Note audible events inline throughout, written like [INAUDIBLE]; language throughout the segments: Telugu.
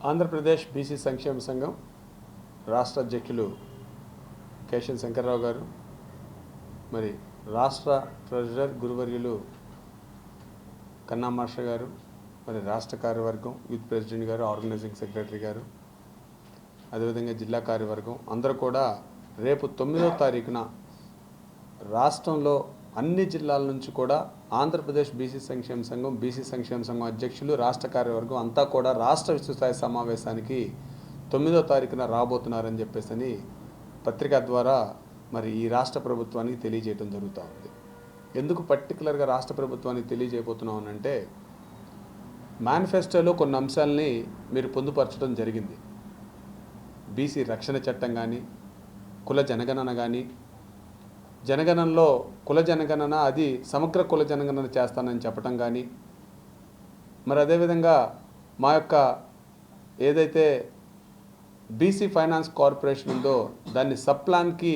ఆంధ్రప్రదేశ్ బీసీ సంక్షేమ సంఘం రాష్ట్ర అధ్యక్షులు కేశవ్ శంకర్రావు గారు మరి రాష్ట్ర ట్రెజరర్ గురువర్యులు కన్నా మాస్టర్ గారు మరి రాష్ట్ర కార్యవర్గం యూత్ ప్రెసిడెంట్ గారు ఆర్గనైజింగ్ సెక్రటరీ గారు అదేవిధంగా జిల్లా కార్యవర్గం అందరూ కూడా రేపు తొమ్మిదో తారీఖున రాష్ట్రంలో అన్ని జిల్లాల నుంచి కూడా ఆంధ్రప్రదేశ్ బీసీ సంక్షేమ సంఘం బీసీ సంక్షేమ సంఘం అధ్యక్షులు రాష్ట్ర కార్యవర్గం అంతా కూడా రాష్ట్ర విశ్వస్థాయి సమావేశానికి తొమ్మిదో తారీఖున రాబోతున్నారని చెప్పేసి అని పత్రిక ద్వారా మరి ఈ రాష్ట్ర ప్రభుత్వానికి తెలియజేయడం జరుగుతూ ఉంది. ఎందుకు పర్టికులర్గా రాష్ట్ర ప్రభుత్వానికి తెలియజేయబోతున్నాం అంటే మేనిఫెస్టోలో కొన్ని అంశాలని మీరు పొందుపరచడం జరిగింది. బీసీ రక్షణ చట్టం కానీ కుల జనగణన కానీ జనగణనలో కుల జనగణన అది సమగ్ర కుల జనగణన చేస్తానని చెప్పటం కానీ మరి అదేవిధంగా మా యొక్క ఏదైతే బీసీ ఫైనాన్స్ కార్పొరేషన్ ఉందో దాన్ని సబ్ ప్లాన్కి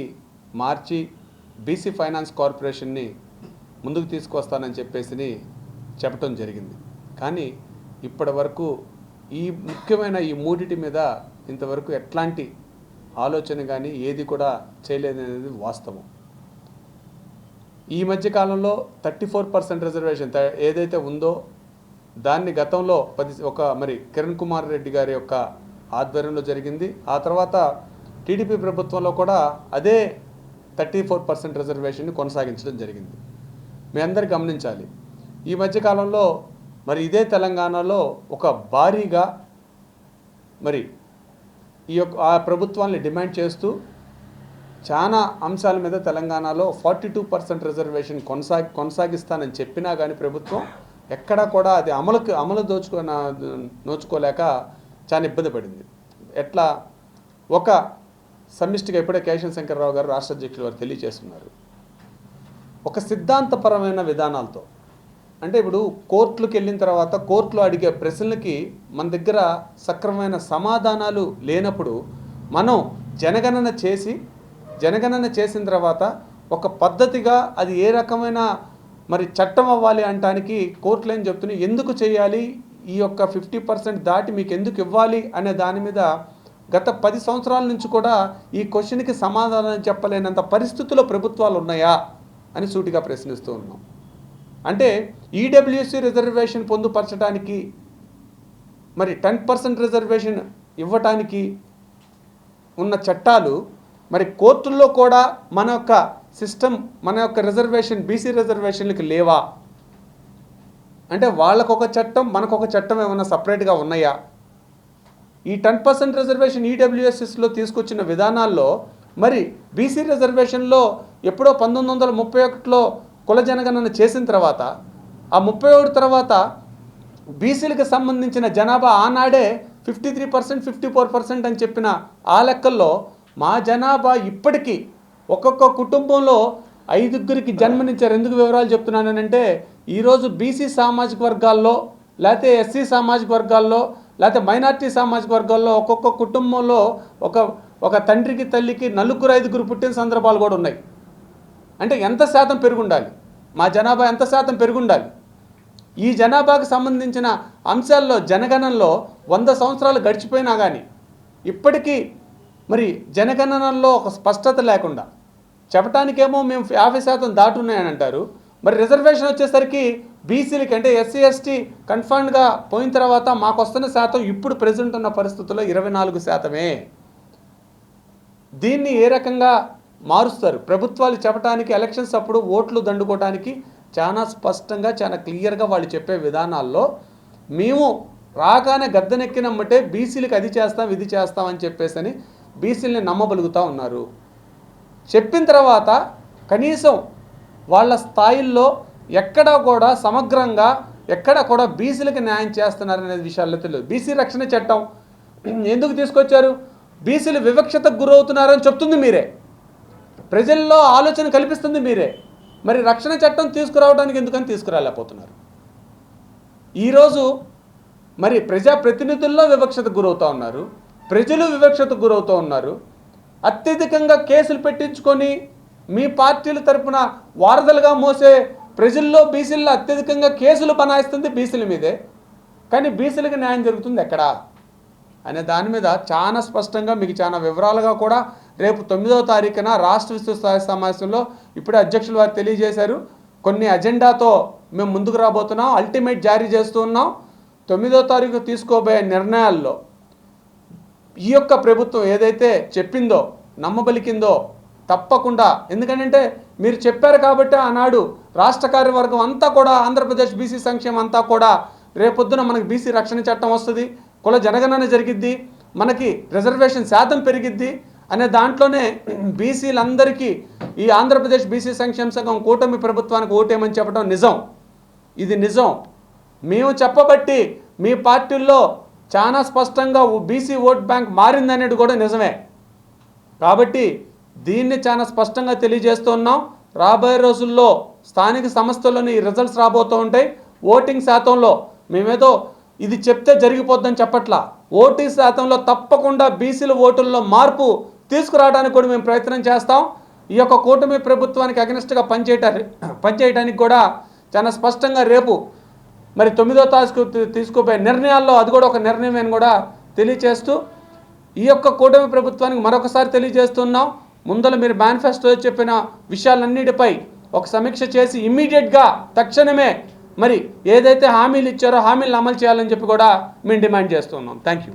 మార్చి బీసీ ఫైనాన్స్ కార్పొరేషన్ని ముందుకు తీసుకొస్తానని చెప్పేసి చెప్పటం జరిగింది. కానీ ఇప్పటి వరకు ఈ ముఖ్యమైన ఈ మూడిటి మీద ఇంతవరకు ఎట్లాంటి ఆలోచన కానీ ఏది కూడా చేయలేదనేది వాస్తవం. ఈ మధ్య కాలంలో థర్టీ ఫోర్ పర్సెంట్ రిజర్వేషన్ ఏదైతే ఉందో దాన్ని గతంలో పది ఒక మరి కిరణ్ కుమార్ రెడ్డి గారి యొక్క ఆధ్వర్యంలో జరిగింది. ఆ తర్వాత టీడీపీ ప్రభుత్వంలో కూడా అదే థర్టీ ఫోర్ పర్సెంట్ రిజర్వేషన్ని కొనసాగించడం జరిగింది. మీ అందరు గమనించాలి. ఈ మధ్యకాలంలో మరి ఇదే తెలంగాణలో ఒక భారీగా మరి ఈ యొక్క ఆ ప్రభుత్వాన్ని డిమాండ్ చేస్తూ చాలా అంశాల మీద తెలంగాణలో ఫార్టీ టూ పర్సెంట్ రిజర్వేషన్ కొనసాగి కొనసాగిస్తానని చెప్పినా కానీ ప్రభుత్వం ఎక్కడా కూడా అది అమలుకి అమలు దోచుకో నోచుకోలేక చాలా ఇబ్బంది పడింది. ఎట్లా? ఒక సమిష్టిగా ఇప్పుడే కేశవ శంకర్రావు గారు రాష్ట్ర అధ్యక్షులు వారు తెలియజేస్తున్నారు. ఒక సిద్ధాంతపరమైన విధానాలతో. అంటే ఇప్పుడు కోర్టులకు వెళ్ళిన తర్వాత కోర్టులో అడిగే ప్రశ్నలకి మన దగ్గర సక్రమమైన సమాధానాలు లేనప్పుడు మనం జనగణన చేసి జనగణన చేసిన తర్వాత ఒక పద్ధతిగా అది ఏ రకమైన మరి చట్టం అవ్వాలి అంటానికి కోర్టులు ఏం చెప్తున్నాయి? ఎందుకు చేయాలి? ఈ యొక్క ఫిఫ్టీ పర్సెంట్ దాటి మీకు ఎందుకు ఇవ్వాలి? అనే దాని మీద గత పది సంవత్సరాల నుంచి కూడా ఈ క్వశ్చన్కి సమాధానం చెప్పలేనంత పరిస్థితుల్లో ప్రభుత్వాలు ఉన్నాయా? అని సూటిగా ప్రశ్నిస్తూ ఉన్నాం. అంటే ఈడబ్ల్యూసి రిజర్వేషన్ పొందుపరచడానికి మరి టెన్ పర్సెంట్ రిజర్వేషన్ ఇవ్వటానికి ఉన్న చట్టాలు మరి కోర్టుల్లో కూడా మన యొక్క సిస్టమ్ మన యొక్క రిజర్వేషన్ బీసీ రిజర్వేషన్లకి లేవా? అంటే వాళ్ళకొక చట్టం మనకొక చట్టం ఏమైనా సపరేట్గా ఉన్నాయా? ఈ టెన్ పర్సెంట్ రిజర్వేషన్ ఈడబ్ల్యూఎస్ఎస్లో తీసుకొచ్చిన విధానాల్లో మరి బీసీ రిజర్వేషన్లో ఎప్పుడో పంతొమ్మిది వందల ముప్పై ఒకటిలో కుల జనగణన చేసిన తర్వాత ఆ ముప్పై ఒకటి తర్వాత బీసీలకు సంబంధించిన జనాభా ఆనాడే fifty three percent fifty four percent అని చెప్పిన ఆ లెక్కల్లో మా జనాభా ఇప్పటికీ ఒక్కొక్క కుటుంబంలో ఐదుగురికి జన్మనిచ్చారు. ఎందుకు వివరాలు చెప్తున్నానంటే ఈరోజు బీసీ సామాజిక వర్గాల్లో లేకపోతే ఎస్సీ సామాజిక వర్గాల్లో లేకపోతే మైనార్టీ సామాజిక వర్గాల్లో ఒక్కొక్క కుటుంబంలో ఒక ఒక తండ్రికి తల్లికి నలుగురు ఐదుగురు పుట్టిన సందర్భాలు కూడా ఉన్నాయి. అంటే ఎంత శాతం పెరుగుండాలి? మా జనాభా ఎంత శాతం పెరుగుండాలి? ఈ జనాభాకు సంబంధించిన అంశాల్లో జనగణనలో వంద సంవత్సరాలు గడిచిపోయినా కానీ ఇప్పటికీ మరి జనగణనలో ఒక స్పష్టత లేకుండా చెప్పటానికేమో మేము యాభై శాతం దాటున్నాయని అంటారు. మరి రిజర్వేషన్ వచ్చేసరికి బీసీలకి అంటే ఎస్సీ ఎస్టీ కన్ఫర్మ్డ్గా పోయిన తర్వాత మాకు వస్తున్న శాతం ఇప్పుడు ప్రజెంట్ ఉన్న పరిస్థితుల్లో ఇరవై నాలుగు శాతమే. దీన్ని ఏ రకంగా మారుస్తారు? ప్రభుత్వాలు చెప్పడానికి ఎలక్షన్స్ అప్పుడు ఓట్లు దండుకోవడానికి చాలా స్పష్టంగా చాలా క్లియర్గా వాళ్ళు చెప్పే విధానాల్లో మేము రాగానే గద్దెనెక్కినమ్మటే బీసీలకు అది చేస్తాం ఇది చేస్తాం అని చెప్పేసి అని బీసీలని నమ్మబలుగుతూ ఉన్నారు. చెప్పిన తర్వాత కనీసం వాళ్ళ స్థాయిల్లో ఎక్కడ కూడా సమగ్రంగా ఎక్కడ కూడా బీసీలకు న్యాయం చేస్తున్నారనే విషయాల్లో తెలియదు. బీసీ రక్షణ చట్టం ఎందుకు తీసుకొచ్చారు? బీసీలు వివక్షతకు గురవుతున్నారని చెప్తుంది మీరే. ప్రజల్లో ఆలోచన కల్పిస్తుంది మీరే. మరి రక్షణ చట్టం తీసుకురావడానికి ఎందుకని తీసుకురాలేకపోతున్నారు? ఈరోజు మరి ప్రజాప్రతినిధుల్లో వివక్షతకు గురవుతూ ఉన్నారు. ప్రజలు వివక్షతకు గురవుతూ ఉన్నారు. అత్యధికంగా కేసులు పెట్టించుకొని మీ పార్టీల తరపున వారధలుగా మోసే ప్రజల్లో బీసీల్లో అత్యధికంగా కేసులు బనాయిస్తుంది బీసీల మీదే. కానీ బీసీలకు న్యాయం జరుగుతుంది ఎక్కడా? అనే దాని మీద చాలా స్పష్టంగా మీకు చాలా వివరాలుగా కూడా రేపు తొమ్మిదవ తారీఖున రాష్ట్ర విస్తృత సమావేశంలో ఇప్పుడే అధ్యక్షులు వారు తెలియజేశారు. కొన్ని అజెండాతో మేము ముందుకు రాబోతున్నాం అల్టిమేట్ జారీ చేస్తూ ఉన్నాం. తొమ్మిదో తారీఖు తీసుకోబోయే నిర్ణయాల్లో ఈ యొక్క ప్రభుత్వం ఏదైతే చెప్పిందో నమ్మబలికిందో తప్పకుండా. ఎందుకంటే మీరు చెప్పారు కాబట్టి ఆనాడు రాష్ట్ర కార్యవర్గం అంతా కూడా ఆంధ్రప్రదేశ్ బీసీ సంక్షేమం అంతా కూడా రేపొద్దున మనకి బీసీ రక్షణ చట్టం వస్తుంది కుల జనగణన జరిగిద్ది మనకి రిజర్వేషన్ శాతం పెరిగిద్ది అనే దాంట్లోనే [CLEARS THROAT] బీసీలందరికీ ఈ ఆంధ్రప్రదేశ్ బీసీ సంక్షేమ సంఘం కూటమి ప్రభుత్వానికి ఓటేమని చెప్పడం నిజం. ఇది నిజం. మేము చెప్పబట్టి మీ పార్టీల్లో చాలా స్పష్టంగా బీసీ ఓట్ బ్యాంక్ మారిందనేది కూడా నిజమే. కాబట్టి దీన్ని చాలా స్పష్టంగా తెలియజేస్తున్నాం. రాబోయే రోజుల్లో స్థానిక సంస్థల్లోని రిజల్ట్స్ రాబోతూ ఉంటాయి. ఓటింగ్ శాతంలో మేమేదో ఇది చెప్తే జరిగిపోద్దని చెప్పట్లా. ఓటింగ్ శాతంలో తప్పకుండా బీసీల ఓటుల్లో మార్పు తీసుకురావడానికి కూడా మేము ప్రయత్నం చేస్తాం. ఈ యొక్క కూటమి ప్రభుత్వానికి అగనిస్ట్గా పనిచేయటానికి పనిచేయడానికి కూడా చాలా స్పష్టంగా రేపు మరి తొమ్మిదో తారీఖు తీ- తీసుకోబోయే నిర్ణయాల్లో అది కూడా ఒక నిర్ణయం అని కూడా తెలియచేస్తూ ఈ యొక్క కూటమి ప్రభుత్వానికి మరొకసారి తెలియజేస్తున్నాం. ముందర మీరు మేనిఫెస్టో చెప్పిన విషయాలన్నిటిపై ఒక సమీక్ష చేసి ఇమ్మీడియట్గా తక్షణమే మరి ఏదైతే హామీలు ఇచ్చారో హామీలను అమలు చేయాలని చెప్పి కూడా మేము డిమాండ్ చేస్తున్నాం. Thank you